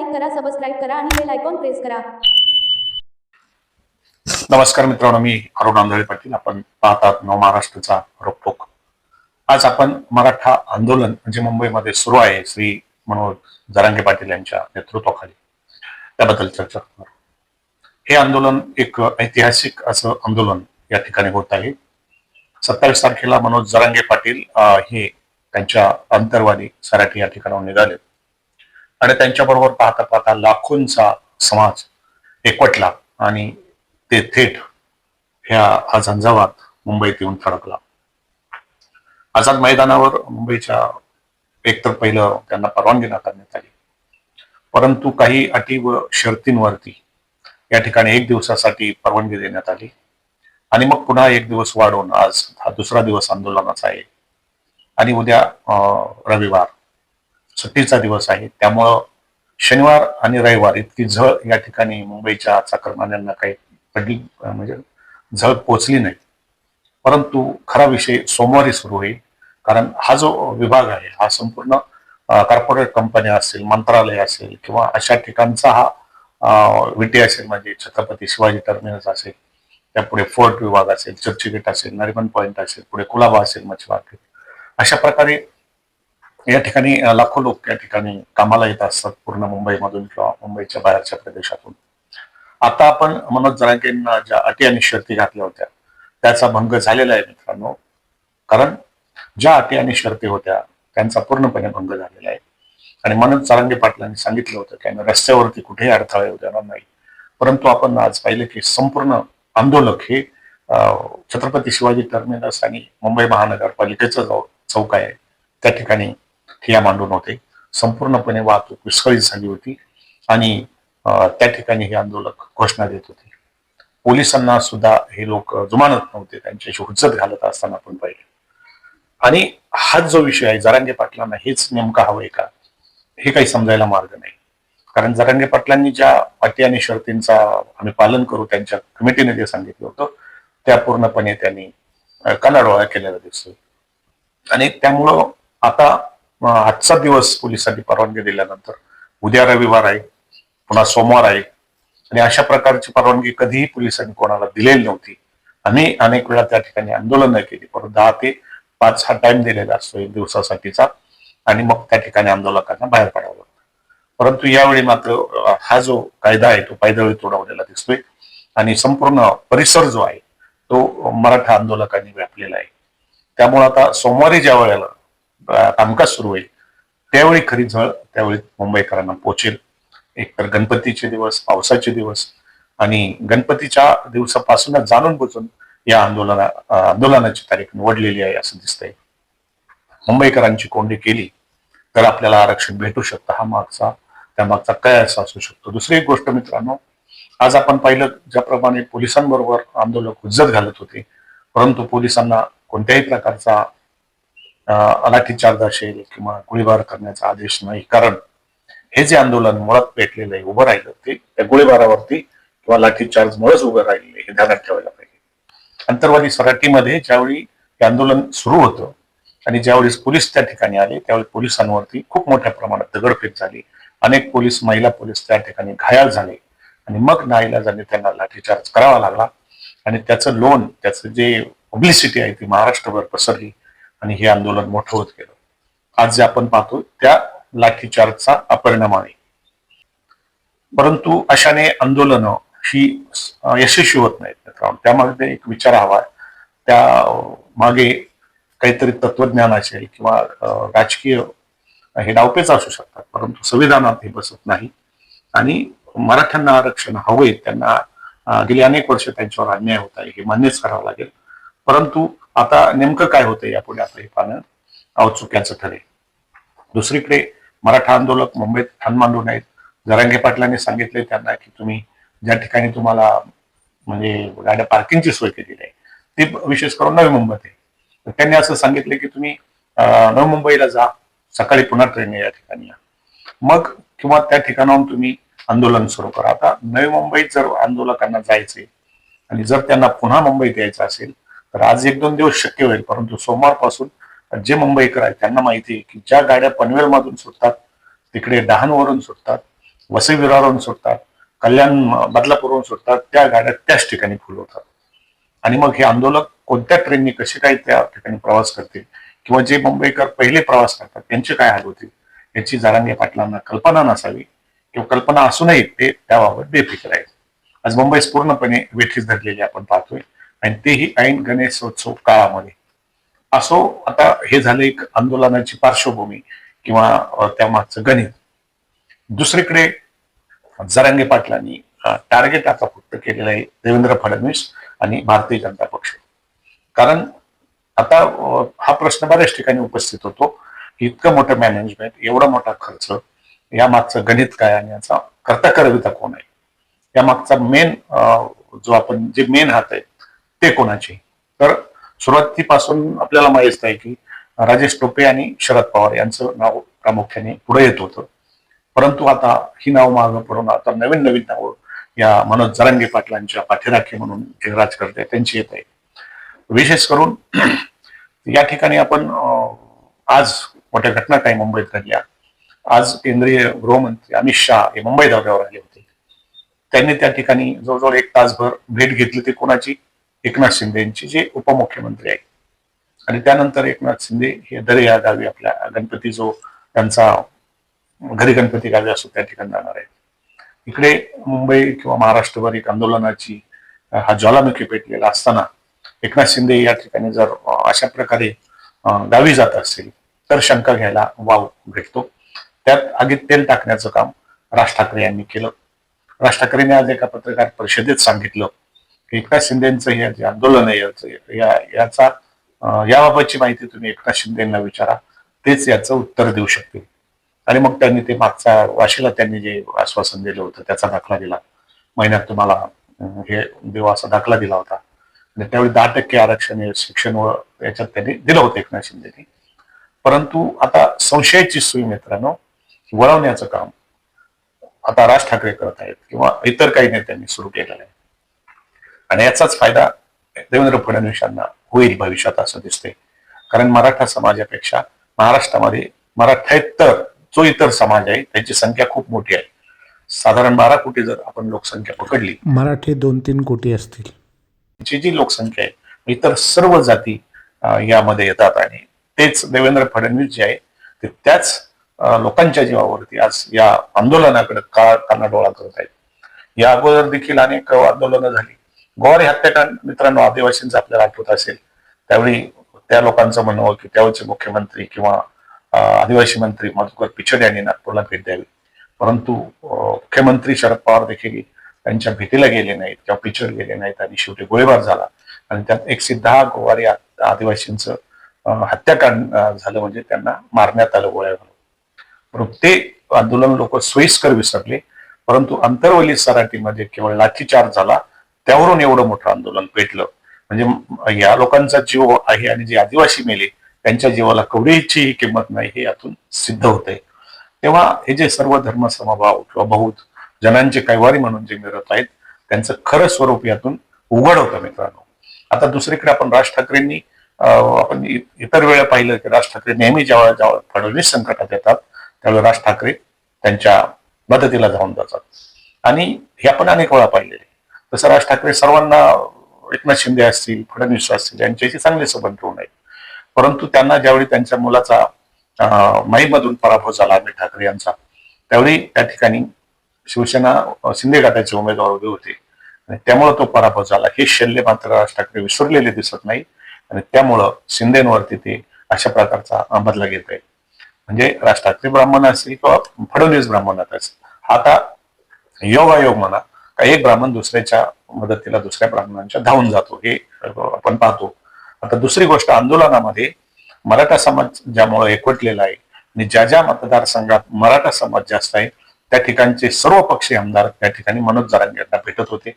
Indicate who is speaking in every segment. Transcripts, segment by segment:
Speaker 1: Like करा subscribe करा आणि बेल आयकॉन प्रेस करा.
Speaker 2: नमस्कार मित्रांनो मी अरुण आंधळे पाटील. आपण पाहतात नव महाराष्ट्राचा रोखोक आज आपण मराठा आंदोलन म्हणजे मुंबईमध्ये सुरू आहे श्री मनोज जरांगे पाटील यांच्या नेतृत्वाखाली. त्याबद्दल चर्चा करणार हे आंदोलन एक ऐतिहासिक असं आंदोलन या ठिकाणी होत आहे. सत्तावीस तारखेला मनोज जरांगे पाटील हे त्यांच्या अंतरवादी सराठी या ठिकाणाहून निघाले. आणि त्यांच्याबरोबर पाहता पाहता लाखोंचा समाज एकवटला आणि ते थेट ह्या हा झंझावात मुंबईत येऊन थडकला आझाद मैदानावर मुंबईच्या एकतर पहिलं त्यांना परवानगी नाकारण्यात आली. परंतु काही अटी व शर्तींवरती या ठिकाणी एक दिवसासाठी परवानगी देण्यात आली. आणि मग पुन्हा एक दिवस वाढवून आज हा दुसरा दिवस आंदोलनाचा आहे. आणि उद्या अं, रविवार. सुट्टीचा दिवस आहे. त्यामुळं शनिवार आणि रविवार इतकी झळ या ठिकाणी मुंबईच्या चाकरमान्यांना काही पडली म्हणजे झळ पोचली नाही. परंतु खरा विषय सोमवारी सुरू होईल. कारण हा जो विभाग आहे हा संपूर्ण कॉर्पोरेट कंपन्या असेल मंत्रालय असेल किंवा अशा ठिकाणचा हा विटी असेल म्हणजे छत्रपती शिवाजी टर्मिनस असेल त्यापुढे फोर्ट विभाग असेल चर्चगेट असेल नरिमन पॉइंट असेल पुढे कुलाबा असेल मच्छी मार्केट अशा प्रकारे या ठिकाणी लाखो लोक या ठिकाणी कामाला येत असतात पूर्ण मुंबईमधून किंवा मुंबईच्या बाहेरच्या प्रदेशातून. आता आपण मनोज जरांगेंना ज्या अटी आणि शर्ती घातल्या होत्या त्याचा भंग झालेला आहे मित्रांनो. कारण ज्या अटी आणि शर्ती होत्या त्यांचा पूर्णपणे भंग झालेला आहे. आणि मनोज जरांगे पाटलांनी सांगितलं होतं की आम्ही रस्त्यावरती कुठेही अडथळे येऊ देणार नाही. परंतु आपण आज पाहिलं की संपूर्ण आंदोलक हे छत्रपती शिवाजी टर्मिनस आणि मुंबई महानगरपालिकेचं चौक आहे. त्या ठिकाणी ठिया मांडून होते. संपूर्णपणे वाहतूक विस्कळीत झाली होती आणि त्या ठिकाणी हे आंदोलक घोषणा देत होते. पोलिसांना सुद्धा हे लोक जुमानत नव्हते. त्यांच्याशी हुज्जत घालत असताना आपण पाहिले. आणि हाच जो विषय आहे जरांगे पाटलांना हेच नेमका हवंय का? हे काही समजायला मार्ग नाही. कारण जरांगे पाटलांनी ज्या अटी आणि शर्तींचा आम्ही पालन करू त्यांच्या कमिटीने जे सांगितलं होतं त्या पूर्णपणे त्यांनी कानाडोळा केलेला दिसतोय. आणि त्यामुळं आता आजचा दिवस पोलिसांनी परवानगी दिल्यानंतर. उद्या रविवार आहे पुन्हा सोमवार आहे. आणि अशा प्रकारची परवानगी कधीही पोलिसांनी कोणाला दिलेली नव्हती. आणि अनेक वेळा त्या ठिकाणी आंदोलनं केली. परंतु दहा ते पाच हा टाइम दिलेला असतो एक दिवसासाठीचा. आणि मग त्या ठिकाणी आंदोलकांना बाहेर पडावं लागतं. परंतु यावेळी मात्र हा जो कायदा आहे तो पायदळी तोडवलेला दिसतोय. आणि संपूर्ण परिसर जो आहे तो मराठा आंदोलकांनी व्यापलेला आहे. त्यामुळे आता सोमवारी ज्या वेळेला कामकाज सुरू होईल. त्यावेळी खरी झळ त्यावेळी मुंबईकरांना पोचेल एकतर गणपतीचे दिवस पावसाचे दिवस आणि गणपतीच्या दिवसापासूनच जाणून बुजून या आंदोलना आंदोलनाची तारीख निवडलेली आहे असं दिसतंय. मुंबईकरांची कोंडी केली तर आपल्याला आरक्षण भेटू शकतं. हा मागचा त्या मागचा काय असा असू शकतो. दुसरी एक गोष्ट मित्रांनो आज आपण पाहिलं ज्याप्रमाणे पोलिसांबरोबर आंदोलक हुज्जत घालत होते परंतु पोलिसांना कोणत्याही प्रकारचा लाठीचार्ज असेल किंवा गोळीबार करण्याचा आदेश नाही. कारण हे जे आंदोलन मुळात पेटलेलं आहे उभं राहिलं ते त्या गोळीबारावरती किंवा लाठीचार्ज मुळेच उभं राहिलेलं हे ध्यानात ठेवायला पाहिजे. अंतर्वादी सराटीमध्ये ज्यावेळी हे आंदोलन सुरू होतं आणि ज्यावेळेस पोलीस त्या ठिकाणी आले त्यावेळी पोलिसांवरती खूप मोठ्या प्रमाणात दगडफेक झाली. अनेक पोलीस महिला पोलीस त्या ठिकाणी घायाळ झाले आणि मग नाईलाजाने त्यांना लाठीचार्ज करावा लागला आणि त्याचं लोन त्याचं जे पब्लिसिटी आहे ती महाराष्ट्रभर पसरली. आणि हे आंदोलन मोठं होत गेलं. आज जे आपण पाहतो त्या लाठीचार्जचा अपरिणाम आहे. परंतु अशाने आंदोलन ही यशस्वी होत नाहीत मित्रांनो. त्यामध्ये एक विचार हवा त्या मागे काहीतरी तत्वज्ञान असेल किंवा राजकीय हे डावपेच असू शकतात. परंतु संविधानात हे बसत नाही. आणि मराठ्यांना आरक्षण हवंय त्यांना गेली अनेक वर्ष त्यांच्यावर अन्याय होत आहे हे मान्यच करावं लागेल. परंतु आता नेमकं काय होतंय यापुढे आपलं हे पाहणं? औत्सुक्याचं ठरेल. दुसरीकडे मराठा आंदोलक मुंबईत ठाण मांडून आहेत. जरांगे पाटलांनी सांगितले त्यांना की तुम्ही ज्या ठिकाणी तुम्हाला म्हणजे गाड्या पार्किंगची सोय केलेली आहे ते विशेष करून नवी मुंबईत आहे. तर त्यांनी असं सांगितलं की तुम्ही नवी मुंबईला जा सकाळी पुन्हा ट्रेन या ठिकाणी या. मग किंवा त्या ठिकाणाहून तुम्ही आंदोलन सुरू करा. आता नवी मुंबईत जर आंदोलकांना जायचे आणि जर त्यांना पुन्हा मुंबईत यायचं असेल तर आज एक दोन दिवस शक्य होईल परंतु सोमवारपासून जे मुंबईकर आहेत त्यांना माहिती आहे की ज्या गाड्या पनवेलमधून सुटतात तिकडे डहाणवरून सुटतात वसई विरारवरून सुटतात कल्याण बदलापूरवरून सुटतात त्या गाड्या त्याच ठिकाणी फुल होतात. आणि मग हे आंदोलक कोणत्या ट्रेननी कसे काय त्या ठिकाणी प्रवास करतील किंवा जे मुंबईकर पहिले प्रवास करतात त्यांचे काय हाल होतील याची जरांगे पाटलांना कल्पना नसावी किंवा कल्पना असूनही ते त्याबाबत बेफिकर आहेत. आज मुंबईस पूर्णपणे वेठीस धरलेली आपण पाहतोय. आणि तेही ऐन गणेशोत्सव काळामध्ये. असो आता हे झालं एक आंदोलनाची पार्श्वभूमी किंवा त्यामागचं गणित. दुसरीकडे जरांगे पाटलांनी टार्गेट आता फक्त केलेलं आहे देवेंद्र फडणवीस आणि भारतीय जनता पक्ष. कारण आता हा प्रश्न बऱ्याच ठिकाणी उपस्थित होतो इतकं मोठं मॅनेजमेंट एवढा मोठा खर्च या मागचं गणित काय आणि याचा करता करविता कोण आहे? या मागचा मेन जो आपण जे मेन हात आहे ते कोणाचे? तर सुरुवातीपासून आपल्याला माहीत आहे की राजेश टोपे आणि शरद पवार यांचं नाव प्रामुख्याने पुढे येत होतं. परंतु आता ही नाव मागं पडून आता नवीन नवीन नावं या मनोज जरांगे पाटलांच्या पाठीराखी म्हणून जे राजकर्ते त्यांची येत आहे. विशेष करून या ठिकाणी आपण आज मोठ्या घटना काही मुंबईत घडल्या. आज केंद्रीय गृहमंत्री अमित शहा हे मुंबई दौऱ्यावर आले होते. त्यांनी त्या ठिकाणी जवळजवळ एक तासभर भेट घेतली ती कोणाची? एकनाथ शिंदे यांची जे उपमुख्यमंत्री आहेत. आणि त्यानंतर एकनाथ शिंदे हे दर या गावी आपल्या गणपती जो त्यांचा घरी गणपती गावी असतो त्या ठिकाणी जाणार आहेत. इकडे मुंबई किंवा महाराष्ट्रभर एक आंदोलनाची हा ज्वालामुखी पेटलेला असताना एकनाथ शिंदे या ठिकाणी जर अशा प्रकारे गावी जात असतील तर शंका घ्यायला वाव भेटतो. त्यात आगीत तेल टाकण्याचं काम राज ठाकरे यांनी केलं. राज ठाकरेंनी आज एका पत्रकार परिषदेत सांगितलं एकनाथ शिंदेचं हे जे आंदोलन आहे याचं- या याचा याबाबतची माहिती तुम्ही एकनाथ शिंदेना विचारा. तेच याचं उत्तर देऊ शकतील. आणि मग त्यांनी ते मागच्या वाशीला त्यांनी जे आश्वासन दिलं होतं त्याचा दाखला दिला. महिन्यात तुम्हाला हे देऊ असा दाखला दिला होता. आणि त्यावेळी दहा टक्के आरक्षण शिक्षण व याच्यात त्यांनी दिलं होतं एकनाथ शिंदेनी. परंतु आता संशयाची सुई मित्रांनो वळवण्याचं काम आता राज ठाकरे करत आहेत किंवा इतर काही नेत्यांनी सुरू केलेलं आहे. आणि याचाच फायदा देवेंद्र फडणवीस यांना होईल भविष्यात असं दिसतंय. कारण मराठा समाजापेक्षा महाराष्ट्रामध्ये मराठेतर जो इतर समाज आहे त्याची संख्या खूप मोठी आहे. साधारण बारा कोटी जर आपण लोकसंख्या पकडली
Speaker 3: मराठी दोन तीन कोटी असतील.
Speaker 2: जी जी लोकसंख्या आहे इतर सर्व जाती यामध्ये येतात आणि तेच देवेंद्र फडणवीस जे आहे ते त्याच लोकांच्या जीवावरती आज या आंदोलनाकडे का कानाडोळा करत आहेत. या अगोदर देखील अनेक आंदोलनं झाली. गोवारी हत्याकांड. मित्रांनो आदिवासींचं आपल्याला आठवत असेल त्यावेळी त्या लोकांचं म्हणणं की त्यावेळचे मुख्यमंत्री किंवा आदिवासी मंत्री मधुकर पिचड यांनी नागपूरला भेट द्यावी. परंतु मुख्यमंत्री शरद पवार देखील त्यांच्या भेटीला गेले नाहीत किंवा पिचड गेले नाहीत आणि शेवटी गोळीबार झाला. आणि त्यात एकशे दहा गोवारी आदिवासींचं अं, हत्याकांड झालं म्हणजे त्यांना मारण्यात आलं गोळ्या घालून ते आंदोलन लोक सोयीस्कर विसरले. परंतु अंतरवली सराटीमध्ये केवळ लाठीचार्ज झाला. त्यावरून एवढं मोठं आंदोलन पेटलं. म्हणजे या लोकांचा जीव आहे आणि जे आदिवासी मेले त्यांच्या जीवाला कवडीची किंमत नाही हे यातून सिद्ध होतंय. तेव्हा हे जे सर्व धर्म समभाव किंवा बहुत जनांचे कैवारी म्हणून जे मिळत आहेत त्यांचं खरं स्वरूप यातून उघड होतं मित्रांनो. आता दुसरीकडे आपण राज ठाकरेंनी आपण इतर वेळा पाहिलं की राज ठाकरे नेहमी जेव्हा जेव्हा फडणवीस संकटात येतात त्यावेळी राज ठाकरे त्यांच्या मदतीला जाऊन जातात. आणि हे आपण अनेक वेळा पाहिलेले. तसं राज ठाकरे सर्वांना एकनाथ शिंदे असतील फडणवीस असतील यांच्याशी चांगले संबंध ठेवून आहेत परंतु त्यांना ज्यावेळी त्यांच्या मुलाचा माईमधून पराभव झाला अमित ठाकरे यांचा त्यावेळी त्या ठिकाणी शिवसेना शिंदे गटाचे उमेदवार उभे होते. आणि त्यामुळे तो पराभव झाला. हे शल्य मात्र राज ठाकरे विसरलेले दिसत नाही आणि त्यामुळं शिंदेवरती ते अशा प्रकारचा अं, बदला घेत आहे म्हणजे राज ठाकरे ब्राह्मण असतील किंवा फडणवीस ब्राह्मणात असेल. हा आता योगायोग म्हणा एक ब्राह्मण दुसऱ्याच्या मदतीला दुसऱ्या ब्राह्मणांच्या धावून जातो हे आपण पाहतो. आता दुसरी गोष्ट आंदोलनामध्ये मराठा समाज ज्यामुळे एकवटलेला आहे आणि ज्या ज्या मतदारसंघात मराठा समाज जास्त आहे त्या ठिकाणचे सर्व पक्षीय आमदार त्या ठिकाणी मनोज जरांगे यांना भेटत होते.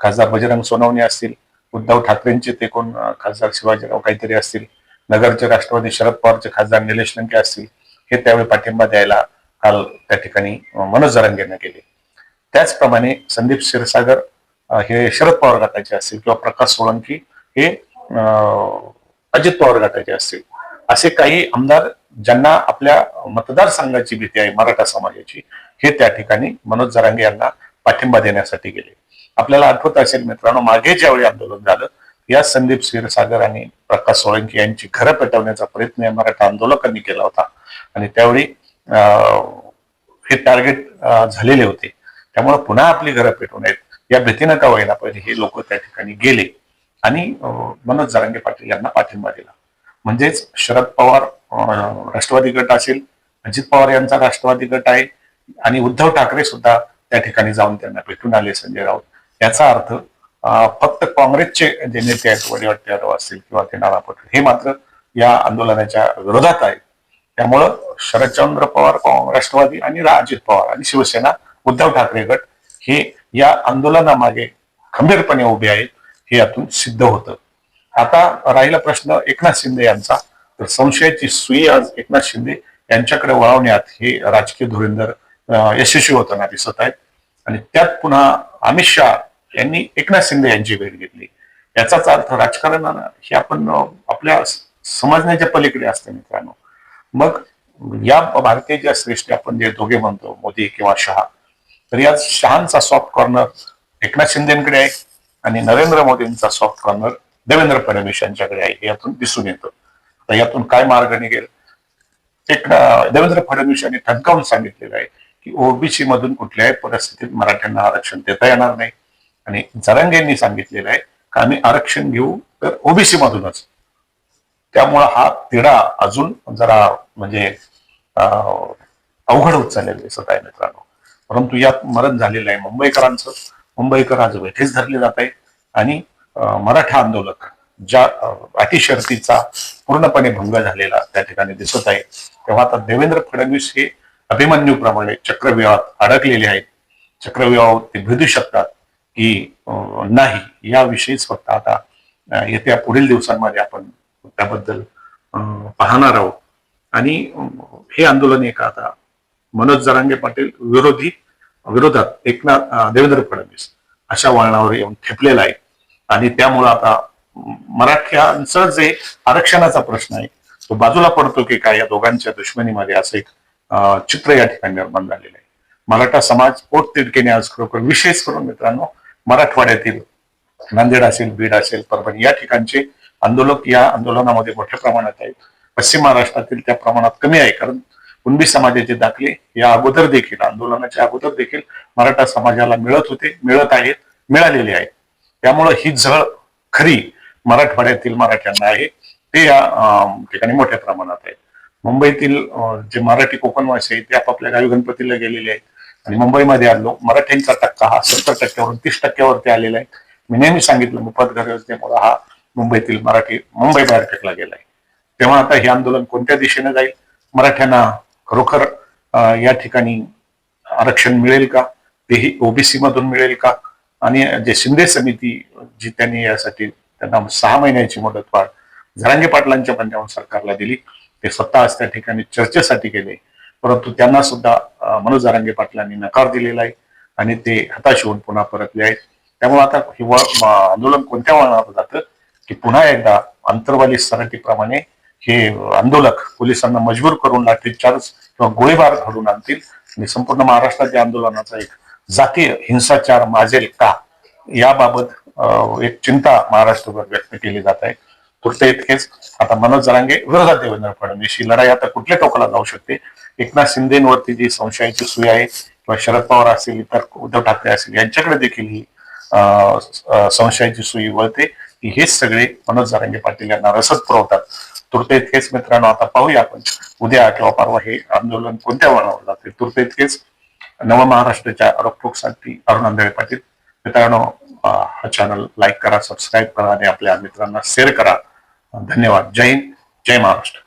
Speaker 2: खासदार बजरंग सोनवणे असतील उद्धव ठाकरेंचे ते कोण खासदार शिवाजीराव काहीतरी असतील नगरचे राष्ट्रवादी शरद पवारचे खासदार निलेश लंके असतील हे त्यावेळी पाठिंबा द्यायला काल त्या ठिकाणी मनोज जरांगे यांना गेले. त्याचप्रमाणे संदीप क्षीरसागर हे शरद पवार गटाचे असतील किंवा प्रकाश सोळंकी हे अं, अजित पवार गटाचे असतील. असे काही आमदार ज्यांना आपल्या मतदारसंघाची भीती आहे मराठा समाजाची हे त्या ठिकाणी मनोज जरांगे यांना पाठिंबा देण्यासाठी गेले. आपल्याला आठवत असेल मित्रांनो मागे ज्यावेळी आंदोलन झालं या संदीप क्षीरसागर आणि प्रकाश सोळंकी यांची घरं पेटवण्याचा प्रयत्न या मराठा आंदोलकांनी केला होता. आणि त्यावेळी अं, हे टार्गेट झालेले होते. त्यामुळे पुन्हा आपली घरं पेटवू नयेत या भीतीनं का व्हायला पहिले हे लोक त्या ठिकाणी गेले. आणि मनोज जरांगे पाटील यांना पाठिंबा दिला. म्हणजेच शरद पवार राष्ट्रवादी गट असेल अजित पवार यांचा राष्ट्रवादी गट आहे आणि उद्धव ठाकरे सुद्धा त्या ठिकाणी जाऊन त्यांना भेटून आले संजय राऊत. याचा अर्थ फक्त काँग्रेसचे जे नेते आहेत वडिवट्टी यादव असतील किंवा ते नाना हे मात्र या आंदोलनाच्या विरोधात आहेत. त्यामुळं शरदचंद्र पवार काँग- राष्ट्रवादी आणि रा- अजित पवार आणि शिवसेना उद्धव ठाकरे गट हे या आंदोलनामागे खंबीरपणे उभे आहेत हे यातून सिद्ध होतं. आता राहिला प्रश्न एकनाथ शिंदे यांचा. तर संशयाची सुई आज एकनाथ शिंदे यांच्याकडे वळवण्यात हे राजकीय धुरींदर यशस्वी होताना दिसत आहेत. आणि त्यात पुन्हा अमित शहा यांनी एकनाथ शिंदे यांची भेट घेतली. याचाच अर्थ राजकारणानं हे आपण आपल्या समजण्याच्या पलीकडे असतं मित्रांनो. मग या भारतीय ज्या श्रेष्ठ आपण जे दोघे म्हणतो मोदी किंवा शहा तर शहांचा सॉफ्ट कॉर्नर एकनाथ शिंदेकडे आहे आणि नरेंद्र मोदींचा सॉफ्ट कॉर्नर देवेंद्र फडणवीस यांच्याकडे आहे यातून दिसून येतं. तर यातून काय मार्ग निघेल? एक देवेंद्र फडणवीस यांनी ठणकावून सांगितलेलं आहे की ओबीसी मधून कुठल्याही परिस्थितीत मराठ्यांना आरक्षण देता येणार नाही. आणि जरंग यांनी सांगितलेलं आहे की आम्ही आरक्षण घेऊ तर ओबीसी मधूनच. त्यामुळं हा तिढा अजून जरा म्हणजे अवघड होत चाललेला दिसत आहे मित्रांनो. परंतु यात मरण झालेलं आहे मुंबईकरांचं. मुंबईकर आज वेठेच धरले जात आहे आणि मराठा आंदोलक ज्या अतिशर्तीचा पूर्णपणे भंग झालेला त्या ठिकाणी दिसत आहे. तेव्हा आता देवेंद्र फडणवीस हे अभिमन्यूप्रमाणे चक्रव्यूहात अडकलेले आहेत. चक्रव्यूहावर ते भेदू शकतात की नाही याविषयीच फक्त आता येत्या पुढील दिवसांमध्ये आपण त्याबद्दल पाहणार आहोत. आणि हे आंदोलन एक आता मनोज जरांगे पाटील विरोधी विरोधात एकनाथ देवेंद्र फडणवीस अशा वळणावर येऊन ठेपलेला आहे. आणि त्यामुळं आता मराठ्यांचा मराठ्यांचं जे आरक्षणाचा प्रश्न आहे तो बाजूला पडतो की काय या दोघांच्या दुश्मनीमध्ये असं एक चित्र या ठिकाणी निर्माण झालेलं आहे. मराठा समाज पोटतिडकीने आज खरोखर विशेष करून मित्रांनो मराठवाड्यातील नांदेड असेल बीड असेल परभणी या ठिकाणचे आंदोलक या आंदोलनामध्ये मोठ्या प्रमाणात आहेत. पश्चिम महाराष्ट्रातील त्या प्रमाणात कमी आहे कारण कुणबी समाजाचे दाखले या अगोदर देखील आंदोलनाच्या अगोदर देखील मराठा समाजाला मिळत होते मिळत आहेत मिळालेले आहेत. त्यामुळं ही झळ खरी मराठवाड्यातील मराठ्यांना आहे. ते या ठिकाणी मोठ्या प्रमाणात आहे मुंबईतील जे मराठी कोकणवासी आहेत ते आपापल्या गावी गणपतीला गेलेले आहेत. आणि मुंबईमध्ये आलो मराठ्यांचा टक्का हा सत्तर टक्क्यावरून तीस टक्क्यावरती आलेला आहे. मी नेहमी सांगितलं मुफत घर योजनेमुळे हा मुंबईतील मराठी मुंबई बाहेर फेकला गेलाय. तेव्हा आता हे आंदोलन कोणत्या दिशेने जाईल? मराठ्यांना खरोखर या ठिकाणी आरक्षण मिळेल का? तेही ओबीसी मधून मिळेल का? आणि जे शिंदे समिती जी त्यांनी यासाठी त्यांना सहा महिन्याची मुदतवाढ झरांगे पाटलांच्या बंड्यावर सरकारला दिली. ते स्वतः आज त्या ठिकाणी चर्चेसाठी गेले. परंतु त्यांना सुद्धा मनोज जरांगे पाटलांनी नकार दिलेला आहे आणि ते हताश होऊन पुन्हा परतले आहेत. त्यामुळे आता हिवाळ आंदोलन कोणत्या वळणावर जातं? की पुन्हा एकदा अंतर्वाली सराटीप्रमाणे हे आंदोलक पोलिसांना मजबूर करून लाठीचार्ज किंवा गोळीबार घडून आणतील. आणि संपूर्ण महाराष्ट्रात या आंदोलनाचा एक जातीय हिंसाचार माजेल का? याबाबत एक चिंता महाराष्ट्रभर व्यक्त केली जात आहे. तुर्ते इतकेच. आता मनोज जरांगे विरोधात देवेंद्र फडणवीस ही लढाई आता कुठल्या टोकाला जाऊ शकते? एकनाथ शिंदेवरती जी संशयाची सुई आहे किंवा शरद पवार असतील इतर उद्धव ठाकरे असतील यांच्याकडे देखील ही अं, संशयाची सुई वळते. की हेच सगळे मनोज जरांगे पाटील यांना रसद पुरवतात. तुर्ते इतकेच मित्रांनो आता पाहूया आपण. उद्या किंवा परवा हे आंदोलन कोणत्या वळणावर जाते? तुर्ते इतकेच नव महाराष्ट्राच्या रोखोकसाठी अरुण आंधळे पाटील. मित्रांनो हा चॅनल लाईक करा सबस्क्राईब करा आणि आपल्या मित्रांना शेअर करा. धन्यवाद. जय हिंद. जय महाराष्ट्र.